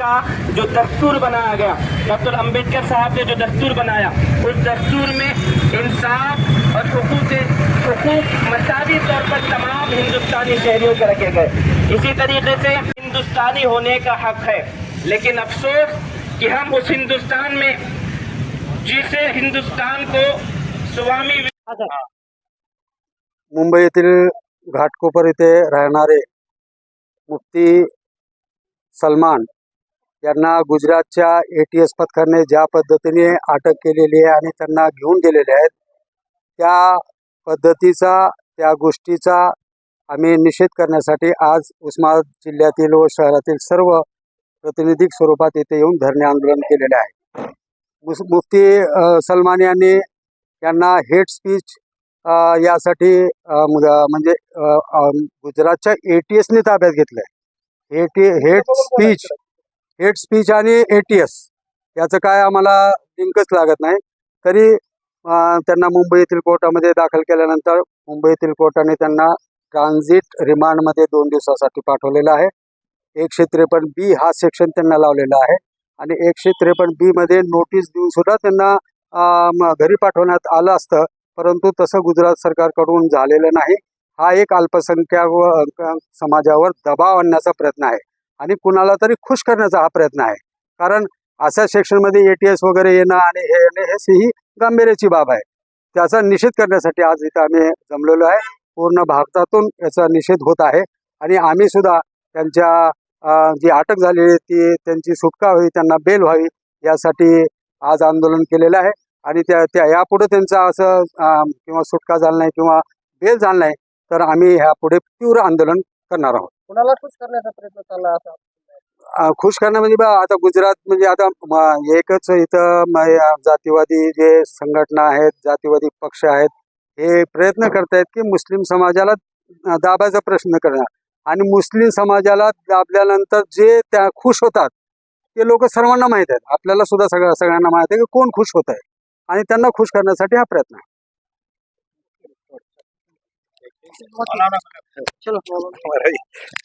का जो दस्तूर बनाया गया डॉक्टर अंबेडकर साहब ने जो दस्तूर बनाया उस दस्तूर में इंसाफ और हकूक हकूक मसावी तौर पर तमाम हिंदुस्तानी शहरियों के रखे गए। इसी तरीके से हिंदुस्तानी होने का हक है। लेकिन अफसोस कि हम उस हिंदुस्तान में जिसे हिंदुस्तान को स्वामी मुंबई घाटकोपर येथे राहणारे मुफ्ती सलमान यांना गुजरातच्या ए टी एस पथकाने ज्या पद्धतीने अटक केलेली आहे आणि त्यांना घेऊन गेलेले आहेत त्या पद्धतीचा त्या गोष्टीचा आम्ही निषेध करण्यासाठी आज उस्मानाबाद जिल्ह्यातील व शहरातील सर्व प्रतिनिधिक स्वरूपात येथे येऊन धरणे आंदोलन केलेले आहे. मुफ्ती सलमान यांनी यांना हेट स्पीच यासाठी म्हणजे गुजरातच्या ए टी एसने ताब्यात घेतलंय. हे T hate speech hate speech आणि ए टी एस याचं काय आम्हाला लिंकच लागत नाही. तरी त्यांना मुंबईतील कोर्टामध्ये दाखल केल्यानंतर मुंबईतील कोर्टाने त्यांना ट्रान्झिट रिमांडमध्ये दोन दिवसासाठी पाठवलेलं आहे. एकशे त्रेपन्न बी हा सेक्शन त्यांना लावलेला आहे. आणि एकशे त्रेपन्न बी मध्ये नोटीस देऊन सुद्धा त्यांना घरी पाठवण्यात आलं असतं. परंतु तसं गुजरात सरकारकडून झालेलं नाही. हा एक अल्पसंख्याक समाजावर दबाव आणण्याचा प्रयत्न आहे. आणि कुणाला तरी खुश करण्याचा हा प्रयत्न आहे. कारण अशा सेक्शनमध्ये ए टी एस वगैरे येणं आणि हे येणं हे ही गांभीर्याची बाब आहे. त्याचा निषेध करण्यासाठी आज इथं आम्ही जमलेलो आहे. पूर्ण भारतातून याचा निषेध होत आहे. आणि आम्ही सुद्धा त्यांच्या जी अटक झालेली ती त्यांची सुटका व्हावी त्यांना बेल व्हावी यासाठी आज आंदोलन केलेलं आहे. आणि त्या त्या यापुढे त्यांचं असं किंवा सुटका झाला नाही किंवा बेल झाला नाही तर आम्ही ह्यापुढे तीव्र आंदोलन करणार आहोत. कुणाला खुश करण्याचा प्रयत्न चालला असा? अं, खुश करणं म्हणजे बा आता गुजरात म्हणजे आता म- एकच इथं म- या जातीवादी जे संघटना आहेत जातीवादी पक्ष आहेत हे प्रयत्न करतायत की मुस्लिम समाजाला अं, दाबायचा प्रश्न करणार. आणि मुस्लिम समाजाला दाबल्यानंतर जे त्या खुश होतात ते लोक सर्वांना माहीत आहेत. आपल्याला सुद्धा सगळ्या सगळ्यांना माहीत आहे की कोण खुश होत आहे आणि त्यांना खुश करण्यासाठी हा प्रयत्न आहे. ਬਹੁਤ ਚਲੋ